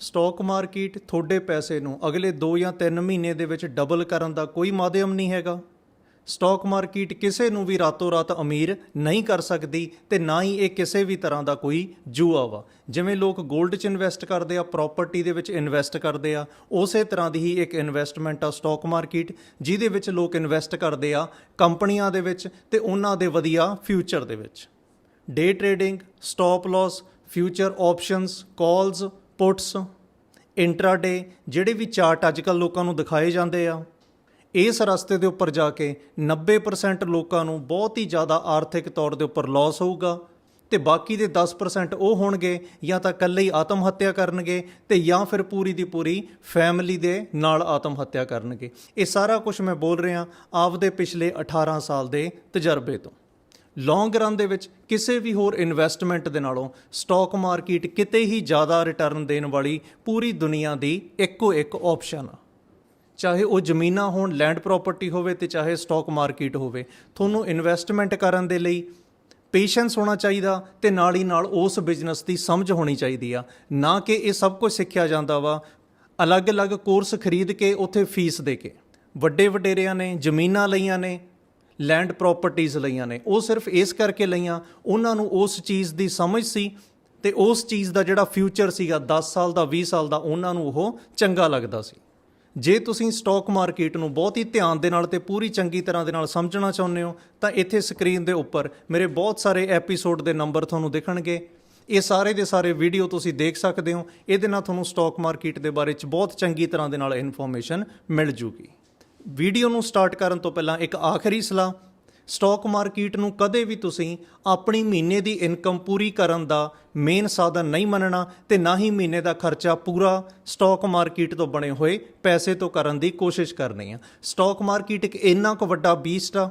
Stock market ਤੁਹਾਡੇ ਪੈਸੇ ਨੂੰ ਅਗਲੇ 2 ਜਾਂ 3 ਮਹੀਨੇ ਦੇ ਵਿੱਚ ਡਬਲ ਕਰਨ ਦਾ ਕੋਈ ਮਾਧਿਅਮ ਨਹੀਂ ਹੈਗਾ। ਸਟਾਕ ਮਾਰਕੀਟ ਕਿਸੇ ਨੂੰ ਵੀ ਰਾਤੋਂ ਰਾਤ ਅਮੀਰ ਨਹੀਂ ਕਰ ਸਕਦੀ ਤੇ ਨਾ ਹੀ ਇਹ ਕਿਸੇ ਵੀ ਤਰ੍ਹਾਂ ਦਾ ਕੋਈ ਜੂਆ ਵਾ। ਜਿਵੇਂ ਲੋਕ 골ਡ 'ਚ ਇਨਵੈਸਟ ਕਰਦੇ ਆ ਪ੍ਰਾਪਰਟੀ ਦੇ ਵਿੱਚ ਇਨਵੈਸਟ ਕਰਦੇ ਆ, ਉਸੇ ਤਰ੍ਹਾਂ ਦੀ ਹੀ ਇੱਕ ਇਨਵੈਸਟਮੈਂਟ ਆ ਸਟਾਕ ਮਾਰਕੀਟ, ਜਿਹਦੇ ਵਿੱਚ ਲੋਕ ਇਨਵੈਸਟ ਕਰਦੇ ਆ ਕੰਪਨੀਆਂ ਦੇ ਵਿੱਚ ਤੇ ਉਹਨਾਂ ਦੇ ਵਧੀਆ ਫਿਊਚਰ ਦੇ ਵਿੱਚ। Day trading stop loss future options calls puts intraday ਜਿਹੜੇ ਵੀ ਚਾਰਟ ਅੱਜ ਅੱਜਕੱਲ ਲੋਕਾਂ ਨੂੰ ਦਿਖਾਏ ਜਾਂਦੇ ਆ, ਇਸ ਰਸਤੇ ਦੇ ਉੱਪਰ ਜਾ ਕੇ 90% ਲੋਕਾਂ ਨੂੰ ਬਹੁਤ ਹੀ ਜ਼ਿਆਦਾ ਆਰਥਿਕ ਤੌਰ ਦੇ ਉੱਪਰ ਲਾਸ ਹੋਊਗਾ ਤੇ ਬਾਕੀ ਦੇ 10% ਉਹ ਹੋਣਗੇ ਜਾਂ ਤਾਂ ਇਕੱਲੇ ਹੀ ਆਤਮ ਹੱਤਿਆ ਕਰਨਗੇ ਤੇ ਜਾਂ ਫਿਰ ਪੂਰੀ ਦੀ ਪੂਰੀ ਫੈਮਿਲੀ ਦੇ ਨਾਲ ਆਤਮ ਹੱਤਿਆ ਕਰਨਗੇ। ਇਹ ਸਾਰਾ ਕੁਝ ਮੈਂ ਬੋਲ ਰਿਹਾ ਆਪਦੇ ਪਿਛਲੇ 18 ਸਾਲ ਦੇ ਤਜਰਬੇ ਤੋਂ। ਲੌਂਗ ਰਨ ਦੇ ਵਿੱਚ ਕਿਸੇ ਵੀ ਹੋਰ ਇਨਵੈਸਟਮੈਂਟ ਦੇ ਨਾਲੋਂ ਸਟਾਕ ਮਾਰਕੀਟ ਕਿਤੇ ਹੀ ਜ਼ਿਆਦਾ ਰਿਟਰਨ ਦੇਣ ਵਾਲੀ ਪੂਰੀ ਦੁਨੀਆ ਦੀ ਇੱਕੋ ਇੱਕ ਆਪਸ਼ਨ ਆ। ਚਾਹੇ ਉਹ ਜ਼ਮੀਨਾਂ ਹੋਣ ਲੈਂਡ ਪ੍ਰਾਪਰਟੀ ਹੋਵੇ ਤੇ ਚਾਹੇ ਸਟਾਕ ਮਾਰਕੀਟ ਹੋਵੇ, ਤੁਹਾਨੂੰ ਇਨਵੈਸਟਮੈਂਟ ਕਰਨ ਦੇ ਲਈ ਪੇਸ਼ੈਂਸ ਹੋਣਾ ਚਾਹੀਦਾ ਤੇ ਨਾਲ ਹੀ ਨਾਲ ਉਸ ਬਿਜ਼ਨਸ ਦੀ ਸਮਝ ਹੋਣੀ ਚਾਹੀਦੀ ਆ। ਨਾ ਕਿ ਇਹ ਸਭ ਕੁਝ ਸਿੱਖਿਆ ਜਾਂਦਾ ਵਾ, ਅਲੱਗ-ਅਲੱਗ ਕੋਰਸ ਖਰੀਦ ਕੇ ਉੱਥੇ ਫੀਸ ਦੇ ਕੇ। ਵੱਡੇ ਵਡੇਰਿਆਂ ਨੇ, ਜ਼ਮੀਨਾਂ ਲਈਆਂ ਨੇ ਲੈਂਡ ਪ੍ਰਾਪਰਟੀਆਂ ਲਈਆਂ ਨੇ। ਉਹ ਸਿਰਫ ਇਸ ਕਰਕੇ ਲਈਆਂ, ਉਹਨਾਂ ਨੂੰ ਉਸ ਚੀਜ਼ ਦੀ ਸਮਝ ਸੀ ਤੇ ਉਸ ਚੀਜ਼ ਦਾ ਜਿਹੜਾ ਫਿਊਚਰ ਸੀਗਾ 10 ਸਾਲ ਦਾ 20 ਸਾਲ ਦਾ, ਉਹਨਾਂ ਨੂੰ ਉਹ ਚੰਗਾ ਲੱਗਦਾ ਸੀ। ਜੇ ਤੁਸੀਂ ਸਟਾਕ ਮਾਰਕੀਟ ਨੂੰ ਬਹੁਤ ਹੀ ਧਿਆਨ ਦੇ ਨਾਲ ਤੇ ਪੂਰੀ ਚੰਗੀ ਤਰ੍ਹਾਂ ਦੇ ਨਾਲ ਸਮਝਣਾ ਚਾਹੁੰਦੇ ਹੋ, ਤਾਂ ਇੱਥੇ ਸਕਰੀਨ ਦੇ ਉੱਪਰ ਮੇਰੇ ਬਹੁਤ ਸਾਰੇ ਐਪੀਸੋਡ ਦੇ ਨੰਬਰ ਤੁਹਾਨੂੰ ਦਿਖਣਗੇ। ਇਹ ਸਾਰੇ ਦੇ ਸਾਰੇ ਵੀਡੀਓ ਤੁਸੀਂ ਦੇਖ ਸਕਦੇ ਹੋ। ਇਹਦੇ ਨਾਲ ਤੁਹਾਨੂੰ ਸਟਾਕ ਮਾਰਕੀਟ ਦੇ ਬਾਰੇ ਚ ਬਹੁਤ ਚੰਗੀ ਤਰ੍ਹਾਂ ਦੇ ਨਾਲ ਇਨਫੋਰਮੇਸ਼ਨ ਮਿਲ ਜੂਗੀ। ਵੀਡੀਓ ਨੂੰ ਸਟਾਰਟ ਕਰਨ ਤੋਂ ਪਹਿਲਾਂ ਇੱਕ ਆਖਰੀ ਸਲਾਹ, ਸਟਾਕ ਮਾਰਕੀਟ ਨੂੰ ਕਦੇ ਵੀ ਤੁਸੀਂ ਆਪਣੀ ਮਹੀਨੇ ਦੀ ਇਨਕਮ ਪੂਰੀ ਕਰਨ ਦਾ ਮੇਨ ਸਾਧਨ ਨਹੀਂ ਮੰਨਣਾ ਤੇ ਨਾ ਹੀ ਮਹੀਨੇ ਦਾ ਖਰਚਾ ਪੂਰਾ ਸਟਾਕ ਮਾਰਕੀਟ ਤੋਂ ਬਣੇ ਹੋਏ ਪੈਸੇ ਤੋਂ ਕਰਨ ਦੀ ਕੋਸ਼ਿਸ਼ ਕਰਨੀ ਆ। ਸਟਾਕ ਮਾਰਕੀਟ ਇੱਕ ਇੰਨਾ ਕੁ ਵੱਡਾ ਬੀਸਟ ਆ,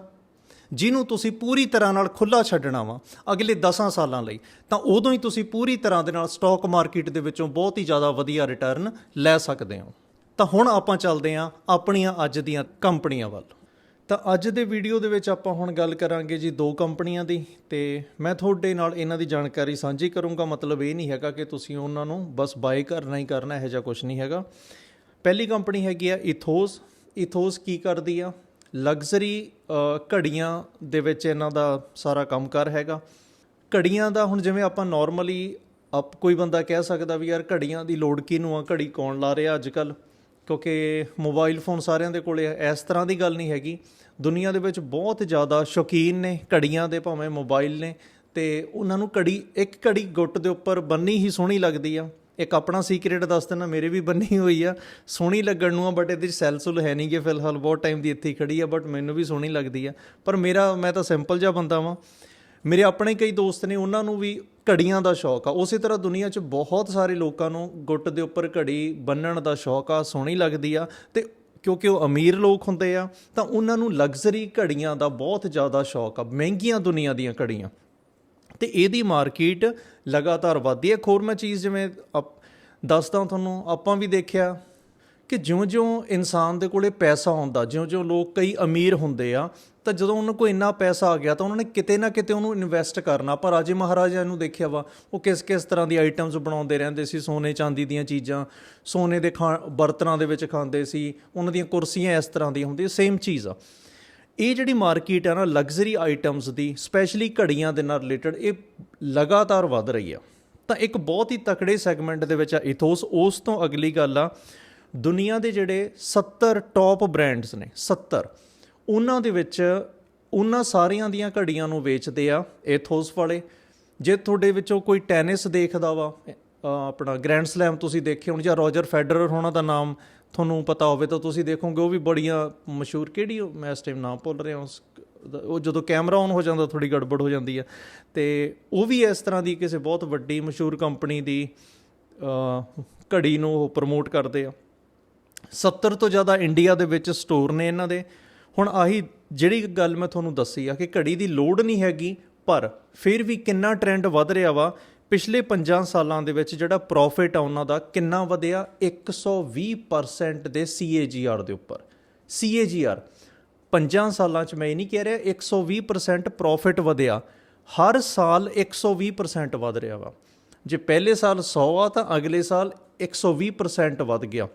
ਜਿਹਨੂੰ ਤੁਸੀਂ ਪੂਰੀ ਤਰ੍ਹਾਂ ਨਾਲ ਖੁੱਲਾ ਛੱਡਣਾ ਵਾ ਅਗਲੇ 10 ਸਾਲਾਂ ਲਈ, ਤਾਂ ਉਦੋਂ ਹੀ ਤੁਸੀਂ ਪੂਰੀ ਤਰ੍ਹਾਂ ਦੇ ਨਾਲ ਸਟਾਕ ਮਾਰਕੀਟ ਦੇ ਵਿੱਚੋਂ ਬਹੁਤ ਹੀ ਜ਼ਿਆਦਾ ਵਧੀਆ ਰਿਟਰਨ ਲੈ ਸਕਦੇ ਹੋ। ਤਾਂ ਹੁਣ ਆਪਾਂ ਚੱਲਦੇ ਹਾਂ ਆਪਣੀਆਂ ਅੱਜ ਦੀਆਂ ਕੰਪਨੀਆਂ ਵੱਲ। ਤਾਂ ਅੱਜ ਦੇ ਵੀਡੀਓ ਦੇ ਵਿੱਚ ਆਪਾਂ ਹੁਣ ਗੱਲ ਕਰਾਂਗੇ ਜੀ ਦੋ ਕੰਪਨੀਆਂ ਦੀ ਤੇ ਮੈਂ ਤੁਹਾਡੇ ਨਾਲ ਇਹਨਾਂ ਦੀ ਜਾਣਕਾਰੀ ਸਾਂਝੀ ਕਰੂੰਗਾ। ਮਤਲਬ ਇਹ ਨਹੀਂ ਹੈਗਾ ਕਿ ਤੁਸੀਂ ਉਹਨਾਂ ਨੂੰ ਬਸ ਬਾਏ ਕਰਨਾ ਹੀ ਕਰਨਾ, ਇਹੋ ਜਿਹਾ ਕੁਝ ਨਹੀਂ ਹੈਗਾ। ਪਹਿਲੀ ਕੰਪਨੀ ਹੈਗੀ ਆ ਇਥੋਸ। ਇਥੋਸ ਕੀ ਕਰਦੀ ਆ? ਲਗਜ਼ਰੀ ਘੜੀਆਂ ਦੇ ਵਿੱਚ ਇਹਨਾਂ ਦਾ ਸਾਰਾ ਕੰਮਕਾਰ ਹੈਗਾ। ਘੜੀਆਂ ਦਾ ਹੁਣ ਜਿਵੇਂ ਆਪਾਂ ਨਾਰਮਲੀ ਆਪ ਕੋਈ ਬੰਦਾ ਕਹਿ ਸਕਦਾ ਵੀ ਯਾਰ ਘੜੀਆਂ ਦੀ ਲੋੜ ਕਿਹਨੂੰ ਆ? ਘੜੀ ਕੌਣ ਲਾ ਰਿਹਾ ਅੱਜ ਕੱਲ੍ਹ? ਕਿਉਂਕਿ ਮੋਬਾਈਲ ਫੋਨ ਸਾਰਿਆਂ ਦੇ ਕੋਲੇ ਆ ਇਸ ਤਰ੍ਹਾਂ ਦੀ ਗੱਲ ਨਹੀਂ ਹੈਗੀ। ਦੁਨੀਆ ਦੇ ਵਿੱਚ ਬਹੁਤ ਜ਼ਿਆਦਾ ਸ਼ੌਕੀਨ ਨੇ, ਘੜੀਆਂ ਦੇ ਭਾਵੇਂ ਮੋਬਾਈਲ ਨੇ, ਤੇ ਉਹਨਾਂ ਨੂੰ ਘੜੀ, ਇੱਕ ਘੜੀ ਗੁੱਟ ਦੇ ਉੱਪਰ ਬੰਨੀ ਹੀ ਸੋਹਣੀ ਲੱਗਦੀ ਆ। ਇੱਕ ਆਪਣਾ ਸੀਕ੍ਰੀਟ ਦੱਸ ਦਿੰਦਾ, ਮੇਰੇ ਵੀ ਬੰਨੀ ਹੋਈ ਆ। ਸੋਹਣੀ ਲੱਗਣ ਨੂੰ ਆ ਬਟ ਇਹਦੇ ਚ ਸੈਲ ਸੁਲ ਹੈ ਨਹੀਂ ਗੇ ਫਿਲਹਾਲ, ਬਹੁਤ ਟਾਈਮ ਦੀ ਇੱਥੇ ਹੀ ਖੜੀ ਆ ਬਟ ਮੈਨੂੰ ਵੀ ਸੋਹਣੀ ਲੱਗਦੀ ਆ। ਪਰ ਮੇਰਾ, ਮੈਂ ਤਾਂ ਸਿੰਪਲ ਜਿਹਾ ਬੰਦਾ ਵਾਂ। ਮੇਰੇ ਆਪਣੇ ਕਈ ਦੋਸਤ ਨੇ, ਉਹਨਾਂ ਨੂੰ ਵੀ ਘੜੀਆਂ ਦਾ ਸ਼ੌਕ ਆ। ਉਸੇ ਤਰ੍ਹਾਂ ਦੁਨੀਆ 'ਚ ਬਹੁਤ ਸਾਰੇ ਲੋਕਾਂ ਨੂੰ ਗੁੱਟ ਦੇ ਉੱਪਰ ਘੜੀ ਬੰਨਣ ਦਾ ਸ਼ੌਕ ਆ, ਸੋਹਣੀ ਲੱਗਦੀ ਆ ਤੇ ਕਿਉਂਕਿ ਉਹ ਅਮੀਰ ਲੋਕ ਹੁੰਦੇ ਆ, ਤਾਂ ਉਹਨਾਂ ਨੂੰ ਲਗਜ਼ਰੀ ਘੜੀਆਂ ਦਾ ਬਹੁਤ ਜ਼ਿਆਦਾ ਸ਼ੌਕ ਆ, ਮਹਿੰਗੀਆਂ ਦੁਨੀਆ ਦੀਆਂ ਘੜੀਆਂ। ਤੇ ਇਹਦੀ ਮਾਰਕੀਟ ਲਗਾਤਾਰ ਵਧਦੀ ਹੈ ਇੱਕ ਹੋਰ ਮੈਂ ਚੀਜ਼ ਜਿਵੇਂ ਅਪ- ਦੱਸਦਾ ਤੁਹਾਨੂੰ, ਆਪਾਂ ਵੀ ਦੇਖਿਆ ਕਿ ਜਿਉਂ-ਜਿਉਂ ਇਨਸਾਨ ਦੇ ਕੋਲੇ ਪੈਸਾ ਹੁੰਦਾ, ਜਿਉਂ-ਜਿਉਂ ਲੋਕ ਕਈ ਅਮੀਰ ਹੁੰਦੇ ਆ ਤਾਂ ਜਦੋਂ ਉਹਨਾਂ ਕੋਲ ਇੰਨਾ ਪੈਸਾ ਆ ਗਿਆ ਤਾਂ ਉਹਨਾਂ ਨੇ ਕਿਤੇ ਨਾ ਕਿਤੇ ਉਹਨੂੰ ਇਨਵੈਸਟ ਕਰਨਾ। ਪਰ ਰਾਜੇ ਮਹਾਰਾਜਾ ਨੂੰ ਦੇਖਿਆ ਵਾ, ਉਹ ਕਿਸ ਕਿਸ ਤਰ੍ਹਾਂ ਦੀ ਆਈਟਮਸ ਬਣਾਉਂਦੇ ਰਹਿੰਦੇ ਸੀ, ਸੋਨੇ ਚਾਂਦੀ ਦੀਆਂ ਚੀਜ਼ਾਂ, ਸੋਨੇ ਦੇ ਖਾ ਬਰਤਨਾਂ ਦੇ ਵਿੱਚ ਖਾਂਦੇ ਸੀ, ਉਹਨਾਂ ਦੀਆਂ ਕੁਰਸੀਆਂ ਇਸ ਤਰ੍ਹਾਂ ਦੀਆਂ ਹੁੰਦੀਆਂ ਸੇਮ ਚੀਜ਼ ਆ। ਇਹ ਜਿਹੜੀ ਮਾਰਕੀਟ ਆ ਨਾ ਲਗਜ਼ਰੀ ਆਈਟਮਸ ਦੀ ਸਪੈਸ਼ਲੀ ਘੜੀਆਂ ਦੇ ਨਾਲ ਰਿਲੇਟਡ ਇਹ ਲਗਾਤਾਰ ਵਧ ਰਹੀ ਆ। ਤਾਂ ਇੱਕ ਬਹੁਤ ਹੀ ਤਕੜੇ ਸੈਗਮੈਂਟ ਦੇ ਵਿੱਚ ਆ ਇਥੋਸ ਉਸ ਤੋਂ ਅਗਲੀ ਗੱਲ ਆ, ਦੁਨੀਆ ਦੇ ਜਿਹੜੇ 70 ਟੌਪ ਬ੍ਰਾਂਡਸ ਨੇ 70 ਉਹਨਾਂ ਦੇ ਵਿੱਚ ਉਹਨਾਂ ਸਾਰੀਆਂ ਦੀਆਂ ਘੜੀਆਂ ਨੂੰ ਵੇਚਦੇ ਆ ਏਥੋਸ ਵਾਲੇ। ਜੇ ਤੁਹਾਡੇ ਵਿੱਚੋਂ ਕੋਈ ਟੈਨਿਸ ਦੇਖਦਾ ਵਾ ਆਪਣਾ ਗ੍ਰੈਂਡ ਸਲੈਮ ਤੁਸੀਂ ਦੇਖੇ ਹੋਣ ਜਾਂ ਰੋਜਰ ਫੈਡਰਰ ਹੋਣਾ ਦਾ ਨਾਮ ਤੁਹਾਨੂੰ ਪਤਾ ਹੋਵੇ ਤਾਂ ਤੁਸੀਂ ਦੇਖੋਗੇ, ਉਹ ਵੀ ਬੜੀਆਂ ਮਸ਼ਹੂਰ ਕਿਹੜੀ ਮੈਂ ਇਸ ਟਾਈਮ ਨਾਮ ਭੁੱਲ ਰਿਹਾ ਉਸ ਉਹ ਜਦੋਂ ਕੈਮਰਾ ਔਨ ਹੋ ਜਾਂਦਾ ਥੋੜੀ ਗੜਬੜ ਹੋ ਜਾਂਦੀ ਆ। ਤੇ ਉਹ ਵੀ ਇਸ ਤਰ੍ਹਾਂ ਦੀ ਕਿਸੇ ਬਹੁਤ ਵੱਡੀ ਮਸ਼ਹੂਰ ਕੰਪਨੀ ਦੀ ਘੜੀ ਨੂੰ ਉਹ ਪ੍ਰਮੋਟ ਕਰਦੇ ਆ। 70 ਤੋਂ ਜ਼ਿਆਦਾ ਇੰਡੀਆ ਦੇ ਵਿੱਚ ਸਟੋਰ ਨੇ ਇਹਨਾਂ ਦੇ। ਹੁਣ ਆਹੀ ਜਿਹੜੀ ਗੱਲ ਮੈਂ ਤੁਹਾਨੂੰ ਦੱਸੀ ਆ ਕਿ ਘੜੀ ਦੀ ਲੋੜ ਨਹੀਂ ਹੈਗੀ, ਪਰ ਫਿਰ ਵੀ ਕਿੰਨਾ ਟ੍ਰੈਂਡ ਵੱਧ ਰਿਹਾ ਵਾ? ਪਿਛਲੇ 5 ਸਾਲਾਂ ਦੇ ਵਿੱਚ ਜਿਹੜਾ ਪ੍ਰੋਫਿਟ ਆ ਉਹਨਾਂ ਦਾ ਕਿੰਨਾ ਵਧਿਆ? 120% ਦੇ CAGR ਦੇ ਉੱਪਰ। CAGR 5 ਸਾਲਾਂ ਚ ਮੈਂ ਇਹ ਨਹੀਂ ਕਹਿ ਰਿਹਾ 120% ਪ੍ਰੋਫਿਟ ਵਧਿਆ। ਹਰ ਸਾਲ 120% ਵਧ ਰਿਹਾ ਵਾ। ਜੇ ਪਹਿਲੇ ਸਾਲ 100 ਆ ਤਾਂ ਅਗਲੇ ਸਾਲ 120% ਵੱਧ ਗਿਆ।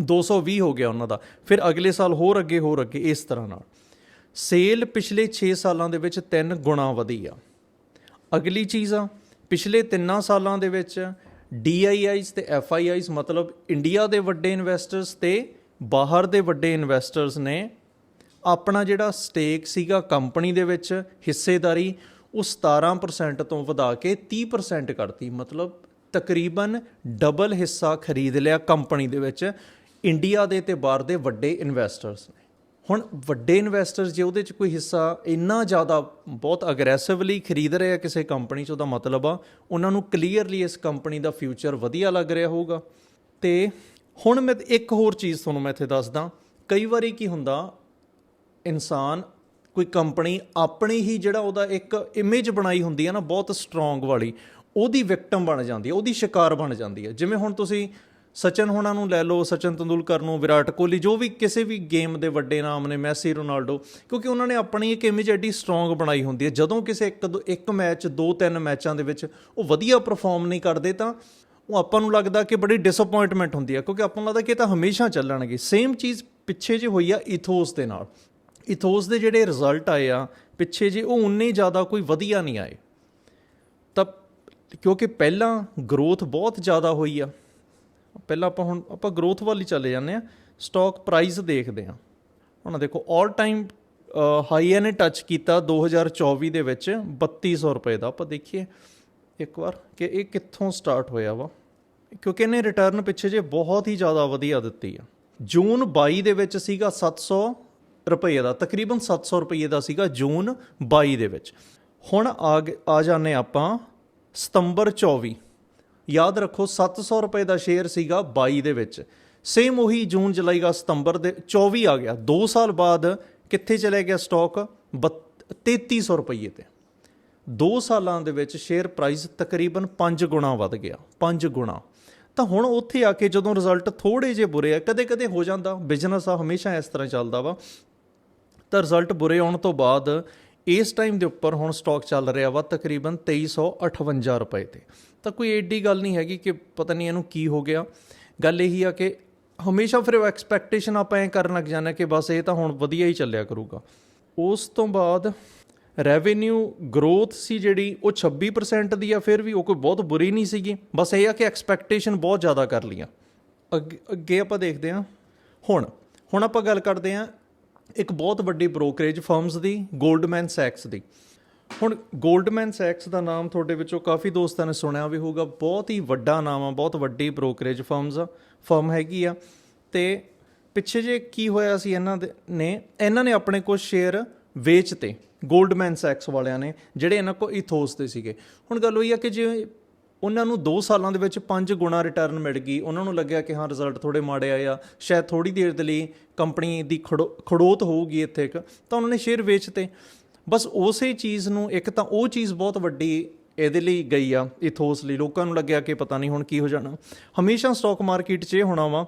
220 ਹੋ ਗਿਆ ਉਹਨਾਂ ਦਾ। ਫਿਰ ਅਗਲੇ ਸਾਲ ਹੋਰ ਅੱਗੇ ਹੋਰ ਅੱਗੇ, ਇਸ ਤਰ੍ਹਾਂ ਨਾਲ। ਸੇਲ ਪਿਛਲੇ 6 ਸਾਲਾਂ ਦੇ ਵਿੱਚ 3 ਗੁਣਾ ਵਧੀ ਆ। ਅਗਲੀ ਚੀਜ਼ ਆ, ਪਿਛਲੇ 3 ਸਾਲਾਂ ਦੇ ਵਿੱਚ DIIs ਤੇ FIIs ਮਤਲਬ ਇੰਡੀਆ ਦੇ ਵੱਡੇ ਇਨਵੈਸਟਰਸ ਤੇ ਬਾਹਰ ਦੇ ਵੱਡੇ ਇਨਵੈਸਟਰਸ ਨੇ ਆਪਣਾ ਜਿਹੜਾ ਸਟੇਕ ਸੀਗਾ ਕੰਪਨੀ ਦੇ ਵਿੱਚ, ਹਿੱਸੇਦਾਰੀ, ਉਹ 17% ਤੋਂ ਵਧਾ ਕੇ 30% ਕਰਤੀ। ਮਤਲਬ ਤਕਰੀਬਨ ਡਬਲ ਹਿੱਸਾ ਖਰੀਦ ਲਿਆ ਕੰਪਨੀ ਦੇ ਵਿੱਚ। ਇੰਡੀਆ ਦੇ ਤੇ ਬਾਹਰ ਦੇ ਵੱਡੇ ਇਨਵੈਸਟਰਸ ਨੇ। ਹੁਣ ਵੱਡੇ ਇਨਵੈਸਟਰਸ ਜੇ ਉਹਦੇ ਚ ਕੋਈ ਹਿੱਸਾ ਇੰਨਾ ਜ਼ਿਆਦਾ ਬਹੁਤ ਅਗਰੈਸਿਵਲੀ ਖਰੀਦ ਰਹੇ ਆ ਕਿਸੇ ਕੰਪਨੀ ਚ, ਉਹਦਾ ਮਤਲਬ ਆ, ਉਹਨਾਂ ਨੂੰ ਕਲੀਅਰਲੀ ਇਸ ਕੰਪਨੀ ਦਾ ਫਿਊਚਰ ਵਧੀਆ ਲੱਗ ਰਿਹਾ ਹੋਊਗਾ। ਤੇ ਹੁਣ ਮੈਂ ਇੱਕ ਹੋਰ ਚੀਜ਼ ਤੁਹਾਨੂੰ ਮੈਂ ਇੱਥੇ ਦੱਸਦਾ, ਕਈ ਵਾਰੀ ਕੀ ਹੁੰਦਾ, ਇਨਸਾਨ, ਕੋਈ ਕੰਪਨੀ ਆਪਣੀ ਹੀ ਜਿਹੜਾ ਉਹਦਾ ਇੱਕ ਇਮੇਜ ਬਣਾਈ ਹੁੰਦੀ ਹੈ ਨਾ, ਬਹੁਤ ਸਟਰੋਂਗ ਵਾਲੀ, ਉਹਦੀ ਵਿਕਟਮ ਬਣ ਜਾਂਦੀ ਹੈ ਉਹਦੀ ਸ਼ਿਕਾਰ ਬਣ ਜਾਂਦੀ ਹੈ ਜਿਵੇਂ ਹੁਣ ਤੁਸੀਂ ਸਚਨ ਹੋਣਾ ਨੂੰ ਲੈ ਲਓ, ਸਚਨ ਤੰਦੂਲਕਰ ਨੂੰ, ਵਿਰਾਟ ਕੋਹਲੀ, ਜੋ ਵੀ ਕਿਸੇ ਵੀ ਗੇਮ ਦੇ ਵੱਡੇ ਨਾਮ ਨੇ, ਮੈਸੀ, ਰੋਨਾਲਡੋ, ਕਿਉਂਕਿ ਉਹਨਾਂ ਨੇ ਆਪਣੀ ਇੱਕ ਇਮੇਜ ਐਡੀ ਸਟਰੋਂਗ ਬਣਾਈ ਹੁੰਦੀ ਹੈ। ਜਦੋਂ ਕਿਸੇ ਇੱਕ ਦੋ, ਇੱਕ ਮੈਚ ਦੋ, ਤਿੰਨ ਮੈਚਾਂ ਦੇ ਵਿੱਚ ਉਹ ਵਧੀਆ ਪਰਫਾਰਮ ਨਹੀਂ ਕਰਦੇ ਤਾਂ ਉਹ ਆਪਾਂ ਨੂੰ ਲੱਗਦਾ ਕਿ ਬੜੀ ਡਿਸਪਾਇੰਟਮੈਂਟ ਹੁੰਦੀ ਹੈ, ਕਿਉਂਕਿ ਆਪਾਂ ਨੂੰ ਲੱਗਦਾ ਕਿ ਇਹ ਤਾਂ ਹਮੇਸ਼ਾ ਚੱਲਣਗੇ। ਸੇਮ ਚੀਜ਼ ਪਿੱਛੇ ਜੇ ਹੋਈ ਆ ਇਥੋਸ ਦੇ ਨਾਲ। ਇਥੋਸ ਦੇ ਜਿਹੜੇ ਰਿਜ਼ਲਟ ਆਏ ਆ, ਪਿੱਛੇ ਜੇ ਉਹ ਉਨੇ ਜ਼ਿਆਦਾ ਕੋਈ ਵਧੀਆ ਨਹੀਂ ਆਏ। ਤਾਂ ਕਿਉਂਕਿ ਪਹਿਲਾਂ ਗਰੋਥ ਬਹੁਤ ਜ਼ਿਆਦਾ ਹੋਈ ਆ ਪਹਿਲਾਂ ਆਪਾਂ ਹੁਣ ਆਪਾਂ ਗਰੋਥ ਵੱਲ ਹੀ ਚਲੇ ਜਾਂਦੇ ਆ ਸਟਾਕ ਪ੍ਰਾਈਸ ਦੇਖਦੇ ਆ ਹੁਣ ਦੇਖੋ 올 ਟਾਈਮ ਹਾਈ ਇਹਨੇ ਟੱਚ ਕੀਤਾ 2024 ਦੇ ਵਿੱਚ 3200 ਰੁਪਏ ਦਾ। ਆਪਾਂ ਦੇਖੀਏ ਇੱਕ ਵਾਰ ਕਿ ਇਹ ਕਿੱਥੋਂ ਸਟਾਰਟ ਹੋਇਆ ਵਾ। ਕਿਉਂਕਿ ਇਹਨੇ ਰਿਟਰਨ ਪਿੱਛੇ ਜੇ ਬਹੁਤ ਹੀ ਜ਼ਿਆਦਾ ਵਧੀਆ ਦਿੱਤੀ ਆ। ਜੂਨ 22 ਦੇ ਵਿੱਚ ਸੀਗਾ 700 ਰੁਪਏ ਦਾ। ਤਕਰੀਬਨ 700 ਰੁਪਏ ਦਾ ਸੀਗਾ ਜੂਨ 22 ਦੇ ਵਿੱਚ। ਹੁਣ ਆ ਗ- ਆ ਜਾਂਦੇ ਆਪਾਂ ਸਤੰਬਰ 24 ਯਾਦ ਰੱਖੋ 700 ਰੁਪਏ ਦਾ ਸ਼ੇਅਰ ਸੀਗਾ 22 ਦੇ ਵਿੱਚ। ਸੇਮ ਉਹੀ ਜੂਨ, ਜੁਲਾਈ ਦਾ ਸਤੰਬਰ ਦੇ 24 ਆ ਗਿਆ। 2 ਸਾਲ ਬਾਅਦ ਕਿੱਥੇ ਚਲੇ ਗਿਆ ਸਟਾਕ 3300 ਰੁਪਏ ਤੇ। 2 ਸਾਲਾਂ ਦੇ ਵਿੱਚ ਸ਼ੇਅਰ ਪ੍ਰਾਈਸ ਤਕਰੀਬਨ 5 ਗੁਣਾ ਵੱਧ ਗਿਆ। 5 ਗੁਣਾ। ਤਾਂ ਹੁਣ ਉੱਥੇ ਆ ਕੇ ਜਦੋਂ ਰਿਜ਼ਲਟ ਥੋੜੇ ਜਿਹੇ ਬੁਰੇ ਆ, ਕਦੇ-ਕਦੇ ਹੋ ਜਾਂਦਾ। ਬਿਜ਼ਨਸ ਆ, ਹਮੇਸ਼ਾ ਇਸ ਤਰ੍ਹਾਂ ਚੱਲਦਾ ਵਾ। ਤਾਂ ਰਿਜ਼ਲਟ ਬੁਰੇ ਆਉਣ ਤੋਂ ਬਾਅਦ ਇਸ ਟਾਈਮ ਦੇ ਉੱਪਰ ਹੁਣ ਸਟਾਕ ਚੱਲ ਰਿਹਾ ਵਾ ਤਕਰੀਬਨ 2358 ਰੁਪਏ ਤੇ। ਤਾਂ ਕੋਈ ਏਡੀ ਗੱਲ ਨਹੀਂ ਹੈਗੀ ਕਿ ਪਤਾ ਨਹੀਂ ਇਹਨੂੰ ਕੀ ਹੋ ਗਿਆ। ਗੱਲ ਇਹੀ ਆ ਕਿ ਹਮੇਸ਼ਾ ਫਿਰ ਐਕਸਪੈਕਟੇਸ਼ਨ ਆਪਾਂ ਐ ਕਰਨ ਲੱਗ ਜਾਂਦੇ ਕਿ ਬਸ ਇਹ ਤਾਂ ਹੁਣ ਵਧੀਆ ਹੀ ਚੱਲਿਆ ਕਰੂਗਾ। ਉਸ ਤੋਂ ਬਾਅਦ ਰੈਵਨਿਊ ਗਰੋਥ ਸੀ ਜਿਹੜੀ, ਉਹ 26% ਦੀ ਆ, ਫਿਰ ਵੀ ਉਹ ਕੋਈ ਬਹੁਤ ਬੁਰੀ ਨਹੀਂ ਸੀਗੀ। ਬਸ ਇਹ ਆ ਕਿ ਐਕਸਪੈਕਟੇਸ਼ਨ ਬਹੁਤ ਜ਼ਿਆਦਾ ਕਰ ਲੀਆਂ ਅੱਗੇ ਅੱਗੇ ਆਪਾਂ ਦੇਖਦੇ ਹਾਂ। ਹੁਣ ਹੁਣ ਆਪਾਂ ਗੱਲ ਕਰਦੇ ਹਾਂ ਇੱਕ ਬਹੁਤ ਵੱਡੀ ਬ੍ਰੋਕਰੇਜ ਫਰਮਸ ਦੀ 골ਡਮੈਨ ਸੈਕਸ ਦੀ। ਹੁਣ 골ਡਮੈਨ ਸੈਕਸ ਦਾ ਨਾਮ ਤੁਹਾਡੇ ਵਿੱਚੋਂ ਕਾਫੀ ਦੋਸਤਾਂ ਨੇ ਸੁਣਿਆ ਵੀ ਹੋਊਗਾ। ਬਹੁਤ ਹੀ ਵੱਡਾ ਨਾਮ ਆ, ਬਹੁਤ ਵੱਡੀ ਬ੍ਰੋਕਰੇਜ ਫਰਮਸ ਆ ਫਰਮ ਹੈਗੀ ਆ। ਤੇ ਪਿੱਛੇ ਜੇ ਕੀ ਹੋਇਆ ਸੀ, ਇਹਨਾਂ ਦੇ ਨੇ, ਇਹਨਾਂ ਨੇ ਆਪਣੇ ਕੁਝ ਸ਼ੇਅਰ ਵੇਚਤੇ 골ਡਮੈਨ ਸੈਕਸ ਵਾਲਿਆਂ ਨੇ, ਜਿਹੜੇ ਇਹਨਾਂ ਕੋ ਇਥੋਸ ਦੇ ਸੀਗੇ। ਹੁਣ ਗੱਲ ਹੋਈ ਆ ਕਿ ਜੇ ਉਹਨਾਂ ਨੂੰ 2 ਸਾਲਾਂ ਦੇ ਵਿੱਚ 5 ਗੁਣਾ ਰਿਟਰਨ ਮਿਲ ਗਈ, ਉਹਨਾਂ ਨੂੰ ਲੱਗਿਆ ਕਿ ਹਾਂ ਰਿਜ਼ਲਟ ਥੋੜੇ ਮਾੜੇ ਆਏ ਆ, ਸ਼ਾਇਦ ਥੋੜੀ ਦੇਰ ਦੇ ਲਈ ਕੰਪਨੀ ਦੀ ਖੜੋ- ਖੜੋਤ ਹੋਊਗੀ ਇੱਥੇ ਇੱਕ, ਤਾਂ ਉਹਨਾਂ ਨੇ ਸ਼ੇਅਰ ਵੇਚਤੇ। ਬਸ ਉਸੇ ਚੀਜ਼ ਨੂੰ, ਇੱਕ ਤਾਂ ਉਹ ਚੀਜ਼ ਬਹੁਤ ਵੱਡੀ ਇਹਦੇ ਲਈ ਗਈ ਆ ਇਥੋਸ ਲਈ ਲੋਕਾਂ ਨੂੰ ਲੱਗਿਆ ਕਿ ਪਤਾ ਨਹੀਂ ਹੁਣ ਕੀ ਹੋ ਜਾਣਾ। ਹਮੇਸ਼ਾ ਸਟਾਕ ਮਾਰਕੀਟ 'ਚ ਇਹ ਹੋਣਾ ਵਾ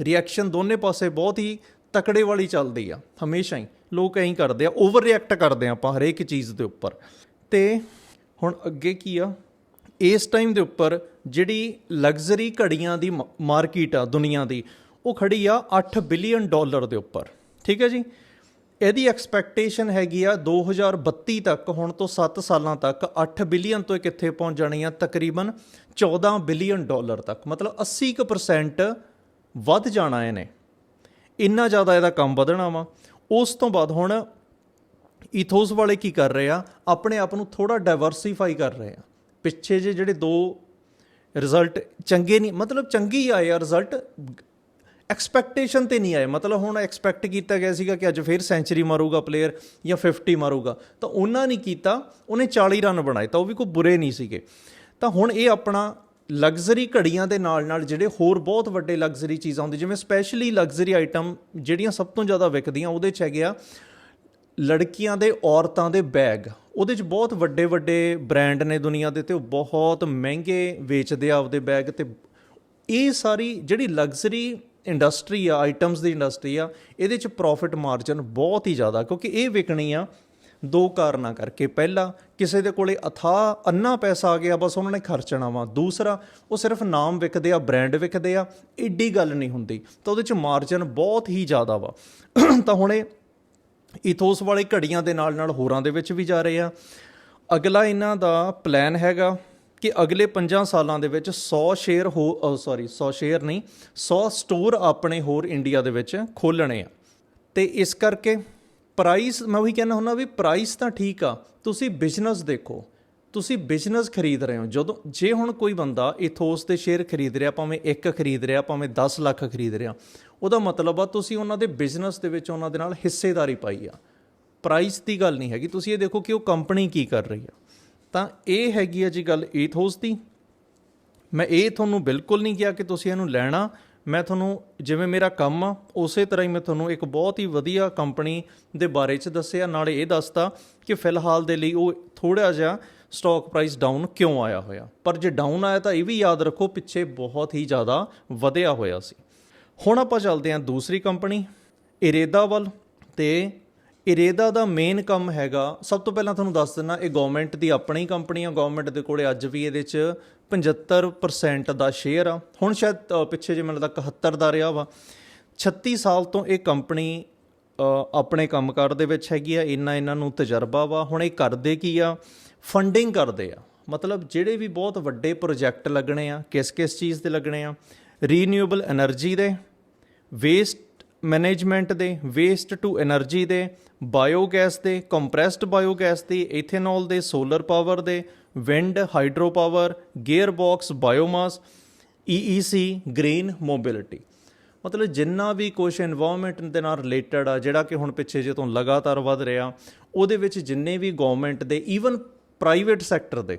ਰਿਐਕਸ਼ਨ ਦੋਨੇ ਪਾਸੇ ਬਹੁਤ ਹੀ ਤਕੜੇ ਵਾਲੀ ਚੱਲਦੀ ਆ, ਹਮੇਸ਼ਾ ਹੀ। ਲੋਕ ਐਂ ਕਰਦੇ ਆ ਓਵਰ ਰਿਐਕਟ ਕਰਦੇ ਆ ਆਪਾਂ ਹਰੇਕ ਚੀਜ਼ ਦੇ ਉੱਪਰ। ਤੇ ਹੁਣ ਅੱਗੇ ਕੀ ਆ, ਇਸ ਟਾਈਮ ਦੇ ਉੱਪਰ ਜਿਹੜੀ ਲਗਜ਼ਰੀ ਘੜੀਆਂ ਦੀ ਮਾਰਕੀਟ ਆ ਦੁਨੀਆ ਦੀ, ਉਹ ਖੜੀ ਆ 8 ਬਿਲੀਅਨ ਡਾਲਰ ਦੇ ਉੱਪਰ। ਠੀਕ ਹੈ ਜੀ? ਇਹਦੀ ਐਕਸਪੈਕਟੇਸ਼ਨ ਹੈਗੀ ਆ 2032 ਤੱਕ, ਹੁਣ ਤੋਂ 7 ਸਾਲਾਂ ਤੱਕ 8 ਬਿਲੀਅਨ ਤੋਂ ਇਹ ਕਿੱਥੇ ਪਹੁੰਚ ਜਾਣੀ ਆ? ਤਕਰੀਬਨ 14 ਬਿਲੀਅਨ ਡਾਲਰ ਤੱਕ। ਮਤਲਬ 80% ਵੱਧ ਜਾਣਾ ਇਹਨੇ। ਇੰਨਾ ਜ਼ਿਆਦਾ ਇਹਦਾ ਕੰਮ ਵਧਣਾ ਵਾ। ਉਸ ਤੋਂ ਬਾਅਦ ਹੁਣ ਇਥੋਸ ਵਾਲੇ ਕੀ ਕਰ ਰਹੇ ਆ? ਆਪਣੇ ਆਪ ਨੂੰ ਥੋੜਾ ਡਾਈਵਰਸਿਫਾਈ ਕਰ ਰਹੇ ਆ। ਪਿੱਛੇ ਜੇ ਜਿਹੜੇ ਦੋ ਰਿਜ਼ਲਟ ਚੰਗੇ ਨਹੀਂ, ਮਤਲਬ ਚੰਗੀ ਆਏ ਆ ਰਿਜ਼ਲਟ ਐਕਸਪੈਕਟੇਸ਼ਨ ਤੇ ਨਹੀਂ ਆਏ। ਮਤਲਬ ਹੁਣ ਐਕਸਪੈਕਟ ਕੀਤਾ ਗਿਆ ਸੀਗਾ ਕਿ ਅੱਜ ਫੇਰ ਸੈਂਚਰੀ ਮਾਰੂਗਾ ਪਲੇਅਰ ਜਾਂ 50 ਮਾਰੂਗਾ। ਤਾਂ ਉਹਨਾਂ ਨੇ ਕੀਤਾ, ਉਹਨੇ 40 ਰਨ ਬਣਾਏ, ਤਾਂ ਉਹ ਵੀ ਕੋਈ ਬੁਰੇ ਨਹੀਂ ਸੀਗੇ। ਤਾਂ ਹੁਣ ਇਹ ਆਪਣਾ ਲਗਜ਼ਰੀ ਘੜੀਆਂ ਦੇ ਨਾਲ ਨਾਲ ਜਿਹੜੇ ਹੋਰ ਬਹੁਤ ਵੱਡੇ ਲਗਜ਼ਰੀ ਚੀਜ਼ਾਂ ਹੁੰਦੀਆਂ, ਜਿਵੇਂ ਸਪੈਸ਼ਲੀ ਲਗਜ਼ਰੀ ਆਈਟਮ ਜਿਹੜੀਆਂ ਸਭ ਤੋਂ ਜ਼ਿਆਦਾ ਵਿਕਦੀਆਂ, ਉਹਦੇ ਚ ਹੈਗੇ ਆ ਲੜਕੀਆਂ ਦੇ, ਔਰਤਾਂ ਦੇ ਬੈਗ ਉਹਦੇ ਚ ਬਹੁਤ ਵੱਡੇ ਵੱਡੇ ਬ੍ਰਾਂਡ ਨੇ ਦੁਨੀਆ ਦੇ ਤੇ, ਉਹ ਬਹੁਤ ਮਹਿੰਗੇ ਵੇਚਦੇ ਆ ਆਪਦੇ ਬੈਗ ਤੇ। ਇਹ ਸਾਰੀ ਜਿਹੜੀ ਲਗਜ਼ਰੀ ਇੰਡਸਟਰੀ ਆ ਆਈਟਮਸ ਦੀ ਇੰਡਸਟਰੀ ਆ, ਇਹਦੇ ਚ ਪ੍ਰੋਫਿਟ ਮਾਰਜਨ ਬਹੁਤ ਹੀ ਜ਼ਿਆਦਾ, ਕਿਉਂਕਿ ਇਹ ਵਿਕਣੀ ਆ ਦੋ ਕਾਰਨਾਂ ਕਰਕੇ। ਪਹਿਲਾ, ਕਿਸੇ ਦੇ ਕੋਲੇ ਅਥਾ ਅੰਨਾ ਪੈਸਾ ਆ ਗਿਆ, ਬਸ ਉਹਨਾਂ ਨੇ ਖਰਚਣਾ ਵਾ। ਦੂਸਰਾ, ਉਹ ਸਿਰਫ ਨਾਮ ਵਿਕਦੇ ਆ ਬ੍ਰਾਂਡ ਵਿਕਦੇ ਆ, ਏਡੀ ਗੱਲ ਨਹੀਂ ਹੁੰਦੀ। ਤਾਂ ਉਹਦੇ ਚ ਮਾਰਜਨ ਬਹੁਤ ਹੀ ਜ਼ਿਆਦਾ ਵਾ। ਤਾਂ ਹੁਣ ਇਹ ਇਥੋਸ ਵਾਲੇ ਘੜੀਆਂ ਦੇ ਨਾਲ ਨਾਲ ਹੋਰਾਂ ਦੇ ਵਿੱਚ ਵੀ ਜਾ ਰਹੇ ਆ। ਅਗਲਾ ਇਹਨਾਂ ਦਾ ਪਲਾਨ ਹੈਗਾ ਕਿ ਅਗਲੇ 5 ਸਾਲਾਂ ਦੇ ਵਿੱਚ 100 ਸ਼ੇਅਰ ਹੋ ਸੌਰੀ 100 ਸ਼ੇਅਰ ਨਹੀਂ 100 ਸਟੋਰ ਆਪਣੇ ਹੋਰ ਇੰਡੀਆ ਦੇ ਵਿੱਚ ਖੋਲਣੇ ਆ। ਤੇ ਇਸ ਕਰਕੇ ਪ੍ਰਾਈਸ ਮੈਂ ਉਹੀ ਕਹਿੰਦਾ ਹੁੰਦਾ ਵੀ ਪ੍ਰਾਈਸ ਤਾਂ ਠੀਕ ਆ, ਤੁਸੀਂ ਬਿਜ਼ਨਸ ਦੇਖੋ, ਤੁਸੀਂ ਬਿਜ਼ਨਸ ਖਰੀਦ ਰਹੇ ਹੋ, ਜਦੋਂ, ਜੇ ਹੁਣ ਕੋਈ ਬੰਦਾ ਇਥੋਸ ਦੇ ਸ਼ੇਅਰ ਖਰੀਦ ਰਿਹਾ, ਭਾਵੇਂ ਇੱਕ ਖਰੀਦ ਰਿਹਾ, ਭਾਵੇਂ 10 ਲੱਖ ਖਰੀਦ ਰਿਹਾ, ਉਹਦਾ ਮਤਲਬ ਆ ਤੁਸੀਂ ਉਹਨਾਂ ਦੇ ਬਿਜ਼ਨਸ ਦੇ ਵਿੱਚ ਉਹਨਾਂ ਦੇ ਨਾਲ ਹਿੱਸੇਦਾਰੀ ਪਾਈ ਆ। ਪ੍ਰਾਈਸ ਦੀ ਗੱਲ ਨਹੀਂ ਹੈਗੀ, ਤੁਸੀਂ ਇਹ ਦੇਖੋ ਕਿ ਉਹ ਕੰਪਨੀ ਕੀ ਕਰ ਰਹੀ ਆ। ਤਾਂ ਇਹ ਹੈਗੀ ਆ ਜੀ ਗੱਲ ਏਥੋਸ ਦੀ। ਮੈਂ ਇਹ ਤੁਹਾਨੂੰ ਬਿਲਕੁਲ ਨਹੀਂ ਕਿਹਾ ਕਿ ਤੁਸੀਂ ਇਹਨੂੰ ਲੈਣਾ। ਮੈਂ ਤੁਹਾਨੂੰ ਜਿਵੇਂ ਮੇਰਾ ਕੰਮ ਆ, ਉਸੇ ਤਰ੍ਹਾਂ ਹੀ ਮੈਂ ਤੁਹਾਨੂੰ ਇੱਕ ਬਹੁਤ ਹੀ ਵਧੀਆ ਕੰਪਨੀ ਦੇ ਬਾਰੇ ਚ ਦੱਸਿਆ, ਨਾਲੇ ਇਹ ਦੱਸਤਾ ਕਿ ਫਿਲਹਾਲ ਦੇ ਲਈ ਉਹ ਥੋੜਾ ਜਿਹਾ ਸਟਾਕ ਪ੍ਰਾਈਸ ਡਾਊਨ ਕਿਉਂ ਆਇਆ ਹੋਇਆ। ਪਰ ਜੇ ਡਾਊਨ ਆਇਆ ਤਾਂ ਇਹ ਵੀ ਯਾਦ ਰੱਖੋ, ਪਿੱਛੇ ਬਹੁਤ ਹੀ ਜ਼ਿਆਦਾ ਵਧਿਆ ਹੋਇਆ ਸੀ। ਹੁਣ ਆਪਾਂ ਚੱਲਦੇ ਹਾਂ ਦੂਸਰੀ ਕੰਪਨੀ ਇਰੇਦਾ ਵੱਲ ਤੇ ਇਰੇਦਾ ਦਾ ਮੇਨ ਕੰਮ ਹੈਗਾ, ਸਭ ਤੋਂ ਪਹਿਲਾਂ ਤੁਹਾਨੂੰ ਦੱਸ ਦਿੰਨਾ ਇਹ ਗਵਰਨਮੈਂਟ ਦੀ ਆਪਣੀ ਕੰਪਨੀ ਆ ਗਵਰਨਮੈਂਟ ਦੇ ਕੋਲੇ ਅੱਜ ਵੀ ਇਹਦੇ 'ਚ 75% ਦਾ ਸ਼ੇਅਰ ਆ। ਹੁਣ ਸ਼ਾਇਦ ਪਿੱਛੇ ਜੇ ਮੈਨੂੰ ਲੱਗਦਾ 71 ਦਾ ਰਿਹਾ ਵਾ। 36 ਸਾਲ ਤੋਂ ਇਹ ਕੰਪਨੀ ਆਪਣੇ ਕੰਮ ਕੰਮਕਾਰ ਦੇ ਵਿੱਚ ਹੈਗੀ ਆ, ਇੰਨਾ ਇਹਨਾਂ ਨੂੰ ਤਜਰਬਾ ਵਾ। ਹੁਣ ਇਹ ਕਰਦੇ ਕੀ ਆ? ਫੰਡਿੰਗ ਕਰਦੇ ਆ। ਮਤਲਬ ਜਿਹੜੇ ਵੀ ਬਹੁਤ ਵੱਡੇ ਪ੍ਰੋਜੈਕਟ ਲੱਗਣੇ ਆ, ਕਿਸ ਕਿਸ ਚੀਜ਼ ਦੇ ਲੱਗਣੇ ਆ? ਰੀਨਿਊਏਬਲ એનર્ਜੀ ਦੇ ਵੇਸਟ ਮੈਨੇਜਮੈਂਟ ਦੇ ਵੇਸਟ ਟੂ એનર્ਜੀ ਦੇ ਬਾਇਓਗੈਸ ਦੇ, ਕੰਪਰੈਸਡ ਬਾਇਓਗੈਸ ਦੇ ਇਥੇਨੋਲ ਦੇ, ਸੋਲਰ ਪਾਵਰ ਦੇ, wind hydro power gear box biomass EEC green mobility. ਮਤਲਬ ਜਿੰਨਾ ਵੀ ਕੁਝ এনवायरमेंट ਦੇ ਨਾਲ ਰਿਲੇਟਡ ਆ, ਜਿਹੜਾ ਕਿ ਹੁਣ ਪਿੱਛੇ ਜੇ ਤੋਂ ਲਗਾਤਾਰ ਵੱਧ ਰਿਹਾ, ਉਹਦੇ ਵਿੱਚ ਜਿੰਨੇ ਵੀ ਗਵਰਨਮੈਂਟ ਦੇ ਈਵਨ ਪ੍ਰਾਈਵੇਟ ਸੈਕਟਰ ਦੇ,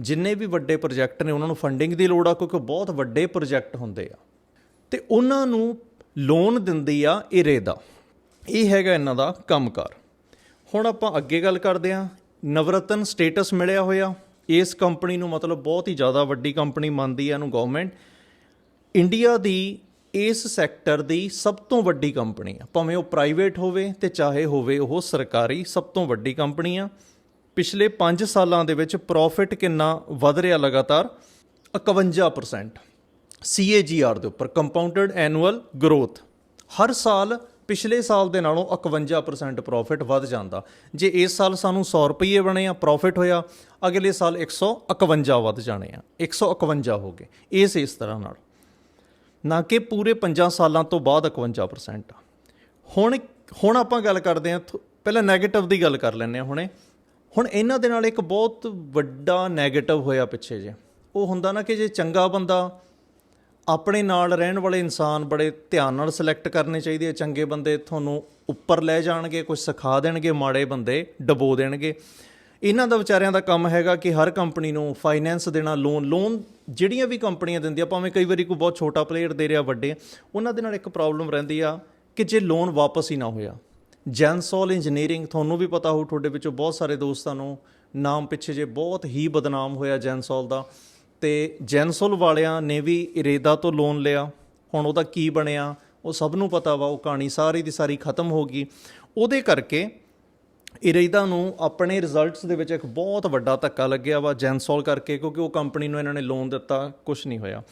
ਜਿੰਨੇ ਵੀ ਵੱਡੇ ਪ੍ਰੋਜੈਕਟ ਨੇ, ਉਹਨਾਂ ਨੂੰ ਫੰਡਿੰਗ ਦੀ ਲੋੜ ਆ, ਕਿਉਂਕਿ ਬਹੁਤ ਵੱਡੇ ਪ੍ਰੋਜੈਕਟ ਹੁੰਦੇ ਆ। ਤੇ ਉਹਨਾਂ ਨੂੰ ਲੋਨ ਦਿੰਦੀ ਆ ਇਰੇਦਾ ਇਹ ਹੈਗਾ ਇਹਨਾਂ ਦਾ ਕੰਮਕਾਰ। ਹੁਣ ਆਪਾਂ ਅੱਗੇ ਗੱਲ ਕਰਦੇ ਹਾਂ। ਨਵਰਤਨ ਸਟੇਟਸ ਮਿਲਿਆ ਹੋਇਆ। ਇਸ ਕੰਪਨੀ ਨੂੰ ਮਤਲਬ ਬਹੁਤ ਹੀ ਜ਼ਿਆਦਾ ਵੱਡੀ ਕੰਪਨੀ ਮੰਨਦੀ ਆ ਇਹਨੂੰ ਗਵਰਨਮੈਂਟ ਇੰਡੀਆ ਦੀ ਇਸ ਸੈਕਟਰ ਦੀ ਸਭ ਤੋਂ ਵੱਡੀ ਕੰਪਨੀ ਆ। ਭਾਵੇਂ ਉਹ ਪ੍ਰਾਈਵੇਟ ਹੋਵੇ ਤੇ ਚਾਹੇ ਹੋਵੇ ਉਹ ਸਰਕਾਰੀ ਸਭ ਤੋਂ ਵੱਡੀ ਕੰਪਨੀ ਆ। ਪਿਛਲੇ 5 ਸਾਲਾਂ ਦੇ ਵਿੱਚ ਪ੍ਰੋਫਿਟ ਕਿੰਨਾ ਵਧ ਰਿਹਾ ਲਗਾਤਾਰ? 51% CAGR ਦੇ ਉੱਪਰ। ਕੰਪਾਊਂਡਡ ਐਨੂਅਲ ਗਰੋਥ ਹਰ ਸਾਲ ਪਿਛਲੇ ਸਾਲ ਦੇ ਨਾਲੋਂ 51% ਪ੍ਰੋਫਿਟ ਵੱਧ ਜਾਂਦਾ। ਜੇ ਇਸ ਸਾਲ ਸਾਨੂੰ 100 ਰੁਪਏ ਬਣੇ ਆ ਪ੍ਰੋਫਿਟ ਹੋਇਆ, ਅਗਲੇ ਸਾਲ 151 ਵੱਧ ਜਾਣੇ ਆ। 151 ਹੋ ਗਏ। ਇਸ ਇਸ ਤਰ੍ਹਾਂ ਨਾਲ। ਨਾ ਕਿ ਪੂਰੇ 5 ਸਾਲਾਂ ਤੋਂ ਬਾਅਦ 51% ਆ। ਹੁਣ ਹੁਣ ਆਪਾਂ ਗੱਲ ਕਰਦੇ ਹਾਂ ਥੋ- ਪਹਿਲਾਂ 네ਗੇਟਿਵ ਦੀ ਗੱਲ ਕਰ ਲੈਂਦੇ ਹਾਂ ਹੁਣੇ। ਹੁਣ ਇਹਨਾਂ ਦੇ ਨਾਲ ਇੱਕ ਬਹੁਤ ਵੱਡਾ 네ਗੇਟਿਵ ਹੋਇਆ ਪਿੱਛੇ ਜੇ। ਉਹ ਹੁੰਦਾ ਨਾ ਕਿ ਜੇ ਚੰਗਾ ਬੰਦਾ ਆਪਣੇ ਨਾਲ ਰਹਿਣ ਵਾਲੇ ਇਨਸਾਨ ਬੜੇ ਧਿਆਨ ਨਾਲ ਸਿਲੈਕਟ ਕਰਨੇ ਚਾਹੀਦੇ ਆ। ਚੰਗੇ ਬੰਦੇ ਤੁਹਾਨੂੰ ਉੱਪਰ ਲੈ ਜਾਣਗੇ ਕੁਝ ਸਿਖਾ ਦੇਣਗੇ, ਮਾੜੇ ਬੰਦੇ ਡਬੋ ਦੇਣਗੇ। ਇਹਨਾਂ ਦਾ ਵਿਚਾਰਿਆਂ ਦਾ ਕੰਮ ਹੈਗਾ ਕਿ ਹਰ ਕੰਪਨੀ ਨੂੰ ਫਾਈਨੈਂਸ ਦੇਣਾ ਲੋਨ ਲੋਨ ਜਿਹੜੀਆਂ ਵੀ ਕੰਪਨੀਆਂ ਦਿੰਦੀਆਂ ਭਾਵੇਂ ਕਈ ਵਾਰੀ ਕੋਈ ਬਹੁਤ ਛੋਟਾ ਪਲੇਅਰ ਦੇ ਰਿਹਾ, ਵੱਡੇ, ਉਹਨਾਂ ਦੇ ਨਾਲ ਇੱਕ ਪ੍ਰੋਬਲਮ ਰਹਿੰਦੀ ਆ ਕਿ ਜੇ ਲੋਨ ਵਾਪਸ ਹੀ ਨਾ ਹੋਇਆ। ਜੈਨਸੋਲ ਇੰਜੀਨੀਅਰਿੰਗ ਤੁਹਾਨੂੰ ਵੀ ਪਤਾ ਹੋਊ, ਤੁਹਾਡੇ ਵਿੱਚੋਂ ਬਹੁਤ ਸਾਰੇ ਦੋਸਤਾਂ ਨੂੰ ਨਾਮ ਪਿੱਛੇ ਜੇ ਬਹੁਤ ਹੀ ਬਦਨਾਮ ਹੋਇਆ ਜੈਨਸੋਲ ਦਾ। ਤੇ ਜੈਨਸੋਲ ਵਾਲਿਆਂ ਨੇ ਵੀ ਇਰੇਦਾ ਤੋਂ ਲੋਨ ਲਿਆ। ਹੁਣ ਉਹਦਾ ਕੀ ਬਣਿਆ? ਉਹ ਸਭ ਨੂੰ ਪਤਾ ਵਾ, ਉਹ ਕਹਾਣੀ ਸਾਰੀ ਦੀ ਸਾਰੀ ਖਤਮ ਹੋ ਗਈ। ਉਹਦੇ ਕਰਕੇ ਇਰੇਦਾ ਨੂੰ ਆਪਣੇ ਰਿਜ਼ਲਟਸ ਦੇ ਵਿੱਚ ਇੱਕ ਬਹੁਤ ਵੱਡਾ ਧੱਕਾ ਲੱਗਿਆ ਵਾ ਜੈਨਸੋਲ ਕਰਕੇ, ਕਿਉਂਕਿ ਉਹ ਕੰਪਨੀ ਨੂੰ ਇਹਨਾਂ ਨੇ ਲੋਨ ਦਿੱਤਾ ਕੁਝ ਨਹੀਂ ਹੋਇਆ।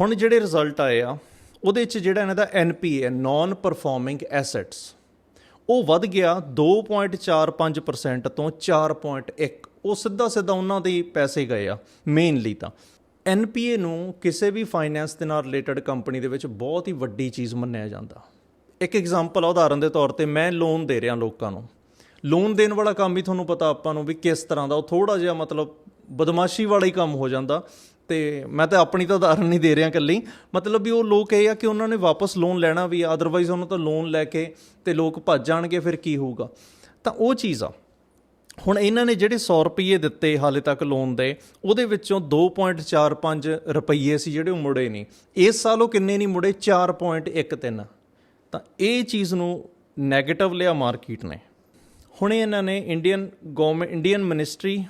ਹੁਣ ਜਿਹੜੇ ਰਿਜ਼ਲਟ ਆਏ ਆ, ਉਹਦੇ ਵਿੱਚ ਜਿਹੜਾ ਇਹਨਾਂ ਦਾ ਐਨਪੀਏ ਨਾਨ ਪਰਫਾਰਮਿੰਗ ਐਸੈਟਸ ਉਹ ਵੱਧ ਗਿਆ 2.45% ਤੋਂ 4.1 ਉਹ ਸਿੱਧਾ ਸਿੱਧਾ ਉਹਨਾਂ ਦੇ ਪੈਸੇ ਗਏ ਆ ਮੇਨਲੀ ਤਾਂ। ਐਨਪੀਏ ਨੂੰ ਕਿਸੇ ਵੀ ਫਾਈਨੈਂਸ ਦੇ ਨਾਲ ਰਿਲੇਟਡ ਕੰਪਨੀ ਦੇ ਵਿੱਚ ਬਹੁਤ ਹੀ ਵੱਡੀ ਚੀਜ਼ ਮੰਨਿਆ ਜਾਂਦਾ। ਇੱਕ ਐਗਜ਼ਾਮਪਲ ਆ, ਉਦਾਹਰਨ ਦੇ ਤੌਰ ਤੇ ਮੈਂ ਲੋਨ ਦੇ ਰਿਹਾ ਲੋਕਾਂ ਨੂੰ। ਲੋਨ ਦੇਣ ਵਾਲਾ ਕੰਮ ਵੀ ਤੁਹਾਨੂੰ ਪਤਾ ਆਪਾਂ ਨੂੰ ਵੀ ਕਿਸ ਤਰ੍ਹਾਂ ਦਾ, ਉਹ ਥੋੜਾ ਜਿਹਾ ਮਤਲਬ ਬਦਮਾਸ਼ੀ ਵਾਲਾ ਹੀ ਕੰਮ ਹੋ ਜਾਂਦਾ। ਤੇ ਮੈਂ ਤਾਂ ਆਪਣੀ ਤਾਂ ਉਦਾਹਰਨ ਨਹੀਂ ਦੇ ਰਿਹਾ ਇਕੱਲੀ। ਮਤਲਬ ਵੀ ਉਹ ਲੋਕ ਇਹ ਆ ਕਿ ਉਹਨਾਂ ਨੇ ਵਾਪਸ ਲੋਨ ਲੈਣਾ ਵੀ ਆ ਅਦਰਵਾਈਜ਼ ਉਹਨਾਂ ਤੋਂ ਲੋਨ ਲੈ ਕੇ ਤੇ ਲੋਕ ਭੱਜ ਜਾਣਗੇ, ਫਿਰ ਕੀ ਹੋਊਗਾ। ਤਾਂ ਉਹ ਚੀਜ਼ ਆ। ਹੁਣ ਇਹਨਾਂ ਨੇ ਜਿਹੜੇ 100 ਰੁਪਏ ਦਿੱਤੇ ਹਾਲੇ ਤੱਕ ਲੋਨ ਦੇ, ਉਹਦੇ ਵਿੱਚੋਂ 2.45 ਰੁਪਏ ਸੀ ਜਿਹੜੇ ਉਹ ਮੁੜੇ ਨਹੀਂ। ਇਸ ਸਾਲ ਉਹ ਕਿੰਨੇ ਨਹੀਂ ਮੁੜੇ? 4.13 ਤਾਂ ਇਹ ਚੀਜ਼ ਨੂੰ 네ਗੇਟਿਵ ਲਿਆ ਮਾਰਕੀਟ ਨੇ। ਹੁਣੇ ਇਹਨਾਂ ਨੇ ਇੰਡੀਅਨ ਗਵਰਨਮੈਂਟ ਇੰਡੀਅਨ ਮਿਨਿਸਟਰੀ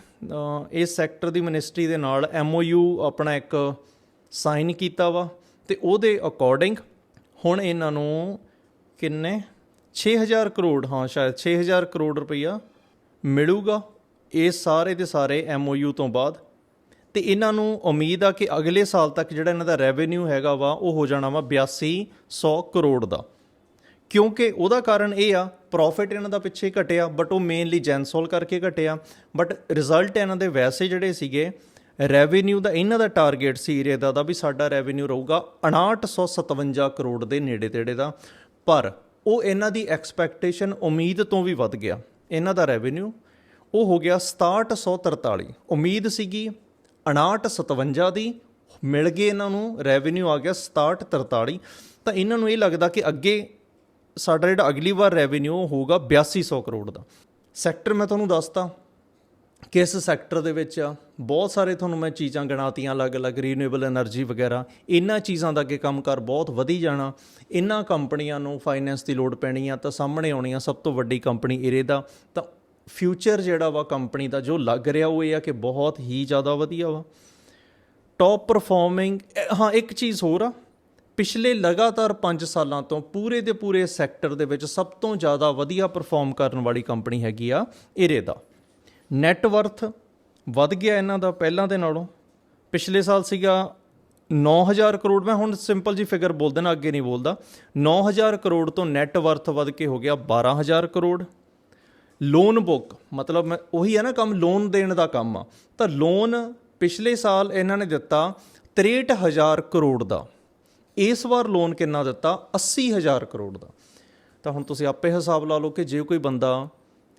ਇਸ ਸੈਕਟਰ ਦੀ ਮਿਨਿਸਟਰੀ ਦੇ ਨਾਲ ਐਮਓਯੂ ਆਪਣਾ ਇੱਕ ਸਾਈਨ ਕੀਤਾ ਵਾ ਤੇ ਉਹਦੇ ਅਕੋਰਡਿੰਗ ਹੁਣ ਇਹਨਾਂ ਨੂੰ ਕਿੰਨੇ? 6000 ਕਰੋੜ, ਹਾਂ, ਸ਼ਾਇਦ 6000 ਕਰੋੜ ਰੁਪਈਆ ਮਿਲੂਗਾ ਇਹ ਸਾਰੇ ਦੇ ਸਾਰੇ MOU ਤੋਂ ਬਾਅਦ। ਤੇ ਇਹਨਾਂ ਨੂੰ ਉਮੀਦ ਆ ਕਿ ਅਗਲੇ ਸਾਲ ਤੱਕ ਜਿਹੜਾ ਇਹਨਾਂ ਦਾ ਰੈਵਨਿਊ ਹੈਗਾ ਵਾ, ਉਹ ਹੋ ਜਾਣਾ ਵਾ 8200 ਕਰੋੜ ਦਾ। ਕਿਉਂਕਿ ਉਹਦਾ ਕਾਰਨ ਇਹ ਆ ਪ੍ਰੋਫਿਟ ਇਹਨਾਂ ਦਾ ਪਿੱਛੇ ਘਟਿਆ ਬਟ ਉਹ ਮੇਨਲੀ ਜੈਨਸੋਲ ਕਰਕੇ ਘਟਿਆ। ਬਟ ਰਿਜ਼ਲਟ ਇਹਨਾਂ ਦੇ ਵੈਸੇ ਜਿਹੜੇ ਸੀਗੇ ਰੈਵਨਿਊ ਦਾ ਇਹਨਾਂ ਦਾ ਟਾਰਗੇਟ ਸੀ ਏਰੀਆ ਦਾ ਦਾ ਵੀ ਸਾਡਾ ਰੈਵਨਿਊ ਰਹੂਗਾ 5957 ਕਰੋੜ ਦੇ ਨੇੜੇ ਤੇੜੇ ਦਾ। ਪਰ ਉਹ ਇਹਨਾਂ ਦੀ ਐਕਸਪੈਕਟੇਸ਼ਨ ਉਮੀਦ ਤੋਂ ਵੀ ਵੱਧ ਗਿਆ। ਇਹਨਾਂ ਦਾ ਰੈਵਨਿਊ ਉਹ ਹੋ ਗਿਆ 6743 ਉਮੀਦ ਸੀਗੀ 5957 ਦੀ ਮਿਲ ਗਏ ਇਹਨਾਂ ਨੂੰ ਰੈਵਨਿਊ ਆ ਗਿਆ 6743 ਤਾਂ ਇਹਨਾਂ ਨੂੰ ਇਹ ਲੱਗਦਾ ਕਿ ਅੱਗੇ ਸਾਡਾ ਜਿਹੜਾ ਅਗਲੀ ਵਾਰ ਰੈਵਨਿਊ ਹੋਊਗਾ 8200 ਕਰੋੜ ਦਾ। ਸੈਕਟਰ ਮੈਂ ਤੁਹਾਨੂੰ ਦੱਸਤਾ ਕਿਸ ਸੈਕਟਰ ਦੇ ਵਿੱਚ ਬਹੁਤ ਸਾਰੇ ਤੁਹਾਨੂੰ ਮੈਂ ਚੀਜ਼ਾਂ ਗਣਾਤੀਆਂ, ਅਲੱਗ-ਅਲੱਗ ਰੀਨਿਊਏਬਲ એનર્ਜੀ ਵਗੈਰਾ। ਇਹਨਾਂ ਚੀਜ਼ਾਂ ਦਾ ਅੱਗੇ ਕੰਮ ਕੰਮਕਾਰ ਬਹੁਤ ਵਧੀ ਜਾਣਾ। ਇਹਨਾਂ ਕੰਪਨੀਆਂ ਨੂੰ ਫਾਈਨੈਂਸ ਦੀ ਲੋੜ ਪੈਣੀ ਆ, ਤਾਂ ਸਾਹਮਣੇ ਆਉਣੀ ਆ ਸਭ ਤੋਂ ਵੱਡੀ ਕੰਪਨੀ ਇਰੇਦਾ ਤਾਂ ਫਿਊਚਰ ਜਿਹੜਾ ਵਾ ਕੰਪਨੀ ਦਾ, ਜੋ ਲੱਗ ਰਿਹਾ ਉਹ ਇਹ ਆ ਕਿ ਬਹੁਤ ਹੀ ਜ਼ਿਆਦਾ ਵਧੀਆ ਵਾ। ਟੌਪ ਪਰਫਾਰਮਿੰਗ ਹਾਂ, ਇੱਕ ਚੀਜ਼ ਹੋਰ ਆ। ਪਿਛਲੇ ਲਗਾਤਾਰ 5 ਸਾਲਾਂ ਤੋਂ ਪੂਰੇ ਦੇ ਪੂਰੇ ਸੈਕਟਰ ਦੇ ਵਿੱਚ ਸਭ ਤੋਂ ਜ਼ਿਆਦਾ ਵਧੀਆ ਪਰਫਾਰਮ ਕਰਨ ਵਾਲੀ ਕੰਪਨੀ ਹੈਗੀ ਆ ਇਰੇਦਾ ਨੈਟ ਵਰਥ ਵੱਧ ਗਿਆ ਇਹਨਾਂ ਦਾ ਪਹਿਲਾਂ ਦੇ ਨਾਲੋਂ। ਪਿਛਲੇ ਸਾਲ ਸੀਗਾ 9000 ਕਰੋੜ। ਮੈਂ ਹੁਣ ਸਿੰਪਲ ਜੀ ਫਿਗਰ ਬੋਲ ਦੇਣਾ, ਅੱਗੇ ਨਹੀਂ ਬੋਲਦਾ। 9000 ਕਰੋੜ ਤੋਂ ਨੈਟ ਵਰਥ ਵੱਧ ਕੇ ਹੋ ਗਿਆ 12000 ਕਰੋੜ। ਲੋਨ ਬੁੱਕ ਮਤਲਬ ਮੈਂ ਉਹੀ ਹੈ ਨਾ ਕੰਮ ਲੋਨ ਦੇਣ ਦਾ ਕੰਮ ਆ। ਤਾਂ ਲੋਨ ਪਿਛਲੇ ਸਾਲ ਇਹਨਾਂ ਨੇ ਦਿੱਤਾ 63000 ਕਰੋੜ ਦਾ। ਇਸ ਵਾਰ ਲੋਨ ਕਿੰਨਾ ਦਿੱਤਾ? 80000 ਕਰੋੜ ਦਾ। ਤਾਂ ਹੁਣ ਤੁਸੀਂ ਆਪੇ ਹਿਸਾਬ ਲਾ ਲਓ ਕਿ ਜੇ ਕੋਈ ਬੰਦਾ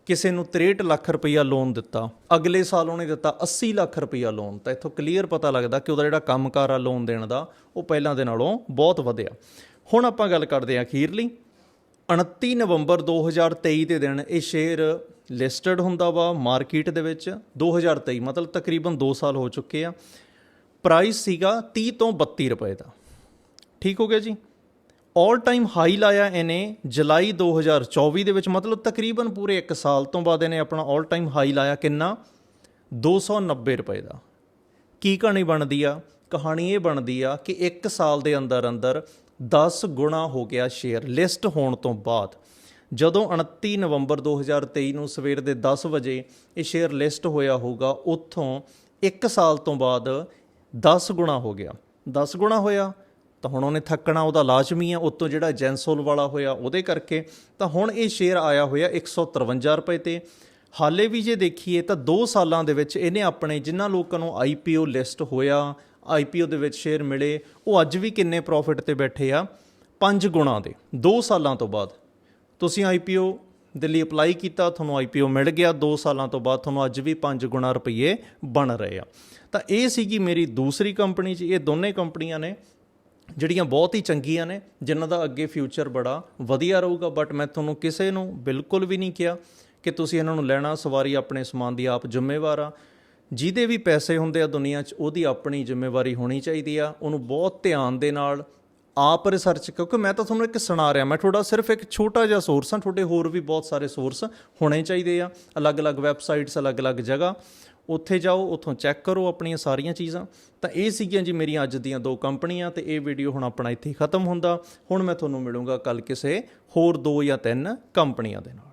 ਕਿਸੇ ਨੂੰ 63 ਲੱਖ ਰੁਪਈਆ ਲੋਨ ਦਿੱਤਾ, ਅਗਲੇ ਸਾਲ ਉਹਨੇ ਦਿੱਤਾ 80 ਲੱਖ ਰੁਪਈਆ ਲੋਨ ਤਾਂ ਇੱਥੋਂ ਕਲੀਅਰ ਪਤਾ ਲੱਗਦਾ ਕਿ ਉਹਦਾ ਜਿਹੜਾ ਕੰਮਕਾਰ ਆ ਲੋਨ ਦੇਣ ਦਾ, ਉਹ ਪਹਿਲਾਂ ਦੇ ਨਾਲੋਂ ਬਹੁਤ ਵਧਿਆ। ਹੁਣ ਆਪਾਂ ਗੱਲ ਕਰਦੇ ਹਾਂ ਅਖੀਰਲੀ 29 ਨਵੰਬਰ 2023 ਦੇ ਦਿਨ ਇਹ ਸ਼ੇਅਰ ਲਿਸਟਡ ਹੁੰਦਾ ਵਾ ਮਾਰਕੀਟ ਦੇ ਵਿੱਚ 2023 ਮਤਲਬ ਤਕਰੀਬਨ 2 ਸਾਲ ਹੋ ਚੁੱਕੇ ਆ। ਪ੍ਰਾਈਸ ਸੀਗਾ 30 ਤੋਂ 32 ਰੁਪਏ ਦਾ। ਠੀਕ ਹੋ ਗਿਆ ਜੀ? 올 ਟਾਈਮ ਹਾਈ ਲਾਇਆ ਇਹਨੇ ਜੁਲਾਈ 2024 ਦੇ ਵਿੱਚ, ਮਤਲਬ ਤਕਰੀਬਨ ਪੂਰੇ 1 ਸਾਲ ਤੋਂ ਬਾਅਦ ਇਹਨੇ ਆਪਣਾ 올 ਟਾਈਮ ਹਾਈ ਲਾਇਆ ਕਿੰਨਾ? 290 ਰੁਪਏ ਦਾ। ਕੀ ਕਹਾਣੀ ਬਣਦੀ ਆ? ਕਹਾਣੀ ਇਹ ਬਣਦੀ ਆ ਕਿ 1 ਸਾਲ ਦੇ ਅੰਦਰ ਅੰਦਰ 10 ਗੁਣਾ ਹੋ ਗਿਆ ਸ਼ੇਅਰ ਲਿਸਟ ਹੋਣ ਤੋਂ ਬਾਅਦ। ਜਦੋਂ 29 ਨਵੰਬਰ 2023 ਨੂੰ ਸਵੇਰ ਦੇ 10 ਵਜੇ ਇਹ ਸ਼ੇਅਰ ਲਿਸਟ ਹੋਇਆ ਹੋਊਗਾ, ਉੱਥੋਂ 1 ਸਾਲ ਤੋਂ ਬਾਅਦ 10 ਗੁਣਾ ਹੋ ਗਿਆ। 10 ਗੁਣਾ ਹੋਇਆ। ਤਾਂ ਹੁਣ ਉਹਨੇ ਥੱਕਣਾ, ਉਹਦਾ ਲਾਜ਼ਮੀ ਆ ਉਤੋਂ ਜਿਹੜਾ ਜੈਨਸੋਲ ਵਾਲਾ ਹੋਇਆ ਉਹਦੇ ਕਰਕੇ। ਤਾਂ ਹੁਣ ਇਹ ਸ਼ੇਅਰ ਆਇਆ ਹੋਇਆ 153 ਰੁਪਏ ਤੇ। ਹਾਲੇ ਵੀ ਜੇ ਦੇਖੀਏ ਤਾਂ 2 ਸਾਲਾਂ ਦੇ ਵਿੱਚ ਇਹਨੇ ਆਪਣੇ ਜਿਨ੍ਹਾਂ ਲੋਕਾਂ ਨੂੰ ਆਈਪੀਓ ਲਿਸਟ ਹੋਇਆ ਆਈਪੀਓ ਦੇ ਵਿੱਚ ਸ਼ੇਅਰ ਮਿਲੇ, ਉਹ ਅੱਜ ਵੀ ਕਿੰਨੇ ਪ੍ਰੋਫਿਟ ਤੇ ਬੈਠੇ ਆ? 5 ਗੁਣਾ ਦੇ 2 ਸਾਲਾਂ ਤੋਂ ਬਾਅਦ। ਤੁਸੀਂ ਆਈਪੀਓ ਦੇ ਲਈ ਅਪਲਾਈ ਕੀਤਾ, ਤੁਹਾਨੂੰ ਆਈਪੀਓ ਮਿਲ ਗਿਆ 2 ਸਾਲਾਂ ਤੋਂ ਬਾਅਦ ਤੁਹਾਨੂੰ ਅੱਜ ਵੀ 5 ਗੁਣਾ ਰੁਪਏ ਬਣ ਰਹੇ ਆ। ਤਾਂ ਇਹ ਸੀਗੀ ਮੇਰੀ ਦੂਸਰੀ ਕੰਪਨੀ 'ਚ, ਇਹ ਦੋਨੇ ਕੰਪਨੀਆਂ ਨੇ। ਜਿਹੜੀਆਂ ਬਹੁਤ ਹੀ ਚੰਗੀਆਂ ਨੇ, ਜਿਨ੍ਹਾਂ ਦਾ ਅੱਗੇ ਫਿਊਚਰ ਬੜਾ ਵਧੀਆ ਰਹੂਗਾ। ਬਟ ਮੈਂ ਤੁਹਾਨੂੰ ਕਿਸੇ ਨੂੰ ਬਿਲਕੁਲ ਵੀ ਨਹੀਂ ਕਿਹਾ ਕਿ ਤੁਸੀਂ ਇਹਨਾਂ ਨੂੰ ਲੈਣਾ, ਸਵਾਰੀ ਆਪਣੇ ਸਮਾਨ ਦੀ ਆਪ ਜ਼ਿੰਮੇਵਾਰ ਆ। ਜਿਹਦੇ ਵੀ ਪੈਸੇ ਹੁੰਦੇ ਆ ਦੁਨੀਆ 'ਚ, ਉਹਦੀ ਆਪਣੀ ਜ਼ਿੰਮੇਵਾਰੀ ਹੋਣੀ ਚਾਹੀਦੀ ਆ। ਉਹਨੂੰ ਬਹੁਤ ਧਿਆਨ ਦੇ ਨਾਲ ਆਪ ਰਿਸਰਚ ਕਿਉਂਕਿ ਮੈਂ ਤਾਂ ਤੁਹਾਨੂੰ ਇੱਕ ਸੁਣਾ ਰਿਹਾ, ਮੈਂ ਤੁਹਾਡਾ ਸਿਰਫ ਇੱਕ ਛੋਟਾ ਜਿਹਾ ਸੋਰਸ ਹਾਂ ਤੁਹਾਡੇ ਹੋਰ ਵੀ ਬਹੁਤ ਸਾਰੇ ਸੋਰਸ ਹੋਣੇ ਚਾਹੀਦੇ ਆ। ਅਲੱਗ-ਅਲੱਗ ਵੈਬਸਾਈਟਸ ਅਲੱਗ-ਅਲੱਗ ਜਗ੍ਹਾ। ਉੱਥੇ ਜਾਓ, ਉੱਥੋਂ ਚੈੱਕ ਕਰੋ ਆਪਣੀਆਂ ਸਾਰੀਆਂ ਚੀਜ਼ਾਂ। ਤਾਂ ਇਹ ਸੀਗੀਆਂ ਜੀ ਮੇਰੀਆਂ ਅੱਜ ਦੀਆਂ ਦੋ ਕੰਪਨੀਆਂ ਤੇ ਇਹ ਵੀਡੀਓ ਹੁਣ ਆਪਣਾ ਇੱਥੇ ਖਤਮ ਹੁੰਦਾ। ਹੁਣ ਮੈਂ ਤੁਹਾਨੂੰ ਮਿਲੂੰਗਾ ਕੱਲ ਕਿਸੇ ਹੋਰ ਦੋ ਜਾਂ ਤਿੰਨ ਕੰਪਨੀਆਂ ਦੇ ਨਾਲ।